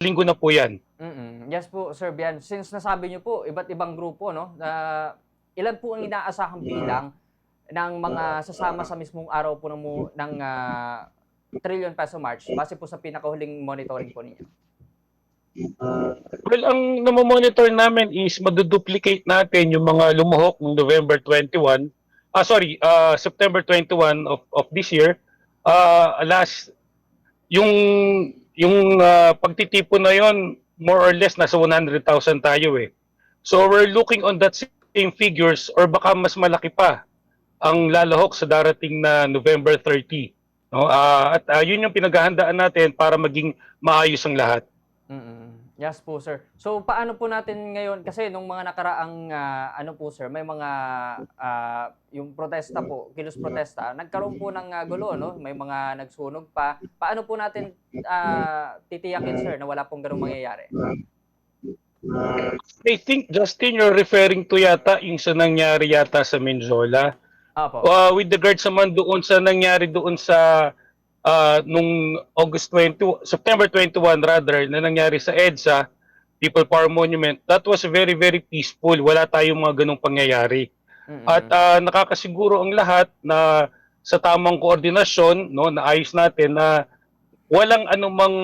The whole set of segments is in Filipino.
linggo na po yan. Mm-mm. Yes po, Sir Bian. Since nasabi niyo po, iba't ibang grupo, no? na ilan po ang inaasahang bilang ng mga sasama sa mismong araw po ng, ng ah, trillion peso march base po sa pinakahuling monitoring po ninyo? Well, ang namomonitor namin is maduduplicate natin yung mga lumuhok ng November 21. Ah, sorry, ah, September 21 of, of this year. Ah, last, yung, yung ah, pagtitipon na yon more or less nasa 100,000 tayo eh. So we're looking on that same figures or baka mas malaki pa ang lalahok sa darating na November 30. No? Ah, at ah, yun yung pinaghahandaan natin para maging maayos ang lahat. Mm-mm. Yes po, sir. So, paano po natin ngayon, kasi nung mga nakaraang, ah, ano po, sir, may mga, ah, yung protesta po, kilos protesta, nagkaroon po ng ah, gulo, no? May mga nagsunog pa. Paano po natin ah, titiyakin, sir, na wala pong ganung mangyayari? I think, Justin, you're referring to yata yung sa nangyari yata sa Menjola. Opo. Uh, with regards naman doon sa nangyari doon sa uh, nung August 20, September 21 rather, na nangyari sa EDSA, People Power Monument, that was very, very peaceful. Wala tayong mga ganong pangyayari. Mm-mm. At uh, nakakasiguro ang lahat na sa tamang koordinasyon, no, naayos natin na walang anumang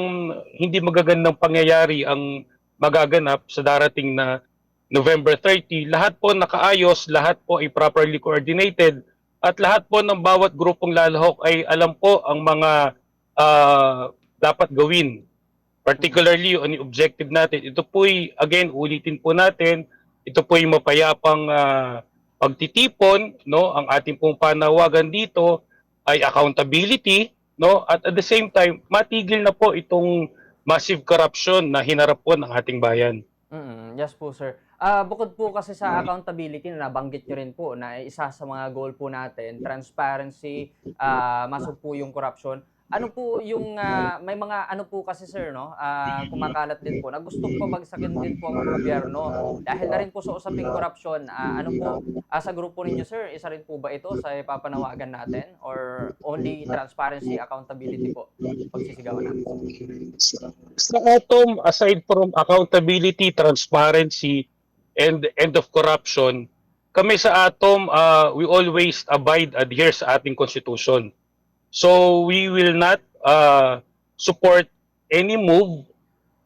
hindi magagandang pangyayari ang magaganap sa darating na November 30. Lahat po nakaayos, lahat po ay properly coordinated at lahat po ng bawat grupong lalahok ay alam po ang mga ah, dapat gawin. Particularly on yung objective natin. Ito po'y, again, ulitin po natin, ito po'y mapayapang ah, pagtitipon, no? Ang ating pong panawagan dito ay accountability, no? At at the same time, matigil na po itong massive corruption na hinarap po ng ating bayan. Mm-mm. Yes po, sir. Ah, bukod po kasi sa accountability na nabanggit nyo rin po na isa sa mga goal po natin, transparency, ah masok po yung corruption. Ano po yung ah, may mga ano po kasi sir no, ah, kumakalat din po na gusto po bagsakin din po ang gobyerno dahil na rin po sa usaping corruption. ah, ano po ah, sa grupo ninyo sir, isa rin po ba ito sa ipapanawagan natin or only transparency, accountability po pagsisigawan natin? Sa atom, aside from accountability, transparency, and end of corruption, kami sa atom, uh, we always abide, adhere sa ating constitution. So we will not uh, support any move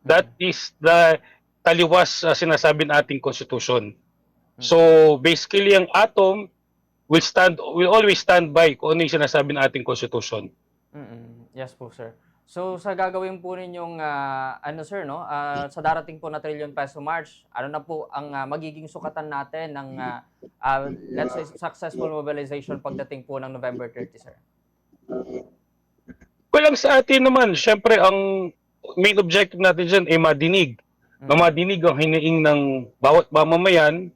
that is the taliwas sa sinasabi ng ating constitution. So basically, ang atom will stand will always stand by kung ano yung sinasabi ng ating constitution. Mm-mm. Yes po, sir. So sa gagawin po ninyong ah, ano sir no, ah, sa darating po na trillion peso march, ano na po ang ah, magiging sukatan natin ng ah, ah, let's say successful mobilization pagdating po ng November 30, sir. Walang sa atin naman, syempre ang main objective natin dyan ay madinig. Na madinig ang hiniing ng bawat mamamayan,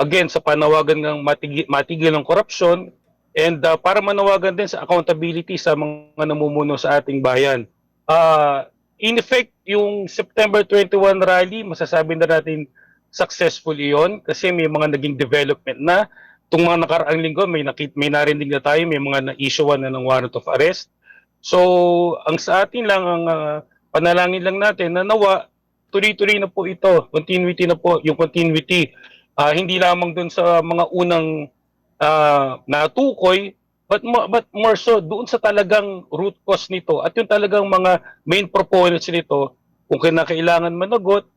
again, sa panawagan ng matigil, matigil ng korupsyon, and uh, para manawagan din sa accountability sa mga namumuno sa ating bayan. Uh, in effect, yung September 21 rally, masasabi na natin successful iyon kasi may mga naging development na. Itong mga nakaraang linggo, may, nakit, may narinig na tayo, may mga na-issue na ng warrant of arrest. So, ang sa atin lang, ang ah, panalangin lang natin na nawa, tuloy-tuloy na po ito. Continuity na po, yung continuity. Ah, hindi lamang dun sa mga unang ah, natukoy, but, mo- but more so, doon sa talagang root cause nito at yung talagang mga main proponents nito, kung kinakailangan managot,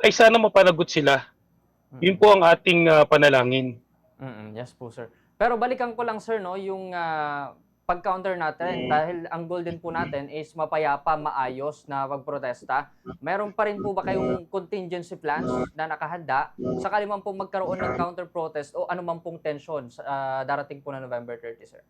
ay sana mapanagot sila. Yun po ang ating ah, panalangin. Mm-mm. Yes po, sir. Pero balikan ko lang sir no, yung ah, pag-counter natin dahil ang goal din po natin is mapayapa, maayos na pagprotesta. Meron pa rin po ba kayong contingency plans na nakahanda sakali man pong magkaroon ng counter protest o anuman pong tension sa ah, darating po na November 30, sir?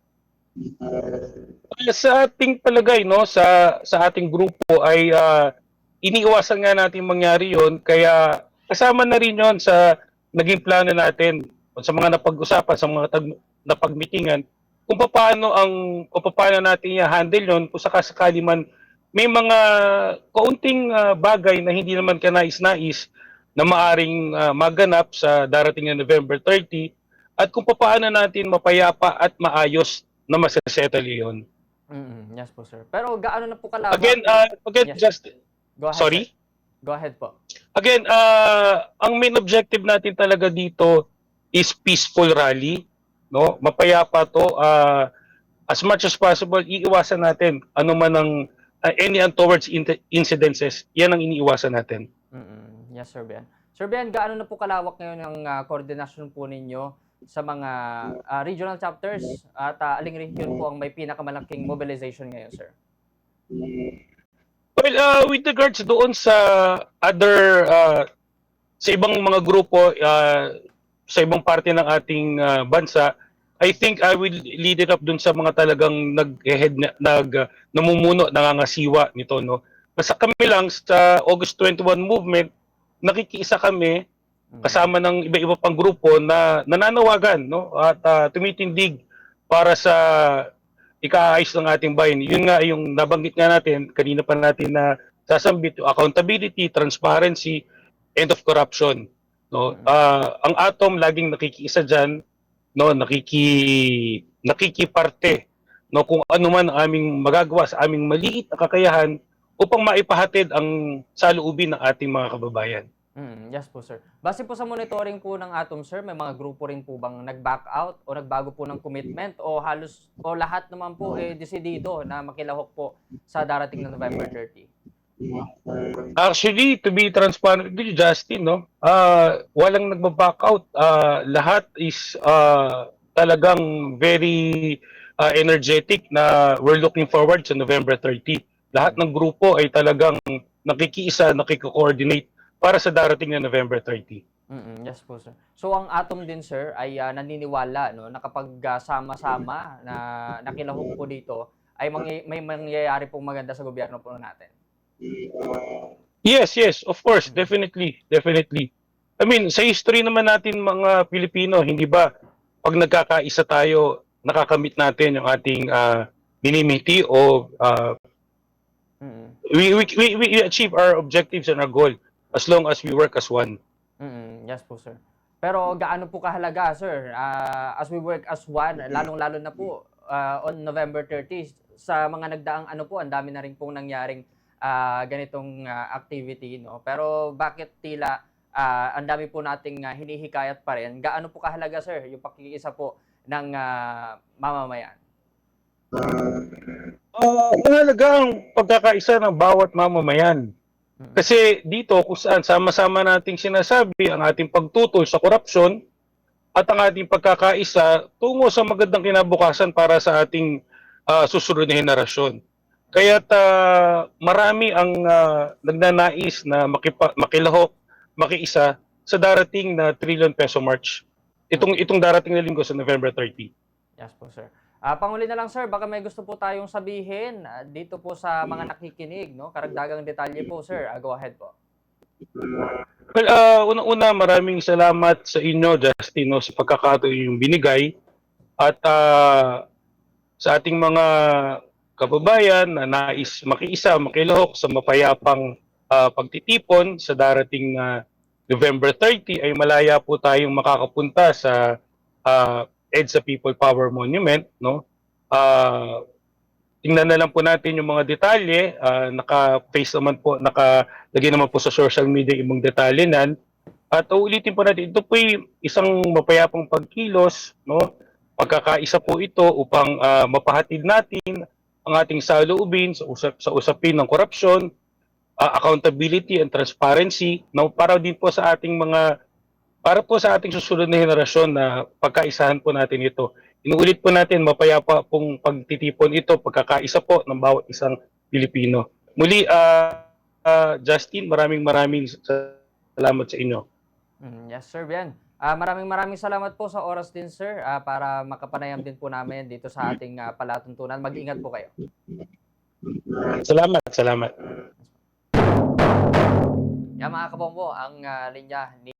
Sa ating palagay, no, sa sa ating grupo ay ah, iniiwasan nga natin mangyari 'yon kaya kasama na rin 'yon sa naging plano natin sa mga napag-usapan sa mga tag, napagmitingan kung paano ang kung paano natin i-handle 'yon kung sakasakali man may mga kaunting ah, bagay na hindi naman kanais-nais na maaring ah, maganap sa darating na November 30 at kung paano natin mapayapa at maayos na masasettle 'yon. Mm-mm. Yes po, sir. Pero gaano na po kalawak? Again, uh, again, Yes. just Go ahead, sorry. sir. Go ahead po. Again, uh, ang main objective natin talaga dito is peaceful rally, no? Mapayapa 'to. Uh, as much as possible iiwasan natin ano man ang uh, any untowards in- incidences. 'Yan ang iniiwasan natin. Mm-mm. Yes, Sir Ben. Sir Ben, gaano na po kalawak ngayon ang ah, koordinasyon po ninyo sa mga ah, regional chapters at ah, aling region po ang may pinakamalaking mobilization ngayon, sir? Well, uh, with regards doon sa other uh, sa ibang mga grupo uh, sa ibang parte ng ating uh, bansa, I think I will lead it up doon sa mga talagang nag-head na, nag uh, namumuno, nangangasiwa nito no. Basta kami lang sa August 21 movement, nakikiisa kami Mm. kasama ng iba-iba pang grupo na nananawagan no at uh, tumitindig para sa ikaayos ng ating bayan. Yun nga yung nabanggit nga natin kanina pa natin na sasambit accountability, transparency, end of corruption. No, Ah, ang atom laging nakikiisa diyan, no, nakiki nakikiparte no kung ano man ang aming magagawa sa aming maliit na kakayahan upang maipahatid ang saloobin ng ating mga kababayan. Mm, yes po, sir. Base po sa monitoring po ng Atom, sir, may mga grupo rin po bang nag-back out o nagbago po ng commitment o halos o lahat naman po eh desidido na makilahok po sa darating na November 30? Actually, to be transparent with you, Justin, no? Ah, walang nagba-back out. Ah, lahat is ah, talagang very ah, energetic na we're looking forward sa November 30. Lahat ng grupo ay talagang nakikiisa, nakiko-coordinate para sa darating na November 30. Mm, yes po, sir. So ang Atom din, sir, ay ah, naniniwala no, na kapag ah, sama-sama na nakilahok po dito, ay mangy- may mangyayari pong maganda sa gobyerno po natin. Yes, yes, of course, definitely, definitely. I mean, sa history naman natin mga Pilipino, hindi ba pag nagkakaisa tayo, nakakamit natin yung ating uh, minimiti o Mm, we, we, we, we achieve our objectives and our goal as long as we work as one. mm, yes po, sir. Pero gaano po kahalaga, sir, ah, as we work as one, lalong-lalo na po ah, on November 30, sa mga nagdaang ano po, ang dami na rin pong nangyaring ah, ganitong ah, activity, no? Pero bakit tila ah, ang dami po nating ah, hinihikayat pa rin? Gaano po kahalaga, sir, yung pakikiisa po ng ah, mamamayan? Uh, mahalaga ang pagkakaisa ng bawat mamamayan. Mm. Kasi dito kung saan sama-sama nating sinasabi ang ating pagtutol sa korupsyon at ang ating pagkakaisa tungo sa magandang kinabukasan para sa ating ah, susunod na henerasyon. Kaya marami ang ah, nagnanais na makipa, makilahok, makiisa sa darating na trillion peso march. Itong itong darating na linggo sa November 30. Yes po, sir. Ah, panguli na lang, sir, baka may gusto po tayong sabihin ah, dito po sa mga nakikinig, no? Karagdagang detalye po, sir. Ah, go ahead po. Well, uh, unang-una maraming salamat sa inyo, Justin, no, sa pagkakataon yung binigay at ah, sa ating mga kababayan na nais makiisa, makilahok sa mapayapang ah, pagtitipon sa darating na November 30 ay malaya po tayong makakapunta sa ah, EDSA People Power Monument, no? Ah, tingnan na lang po natin yung mga detalye, ah, naka-face naman po, nakalagay naman po sa social media yung ibang detalye nan. At uulitin po natin, ito po isang mapayapang pagkilos, no? Pagkakaisa po ito upang ah, mapahatid natin ang ating saloobin sa, usap, sa usapin ng korupsyon, ah, accountability and transparency, no? Para din po sa ating mga para po sa ating susunod na henerasyon na pagkaisahan po natin ito. Inuulit po natin mapayapa pong pagtitipon ito, pagkakaisa po ng bawat isang Pilipino. Muli, ah, ah, Justin, maraming maraming sa- salamat sa inyo. Mm, yes, sir, bien. Ah, maraming maraming salamat po sa oras din, sir, ah, para makapanayam din po namin dito sa ating ah, palatuntunan. Mag-ingat po kayo. Salamat, salamat. Yan mga kabombo, ang ah, linya ni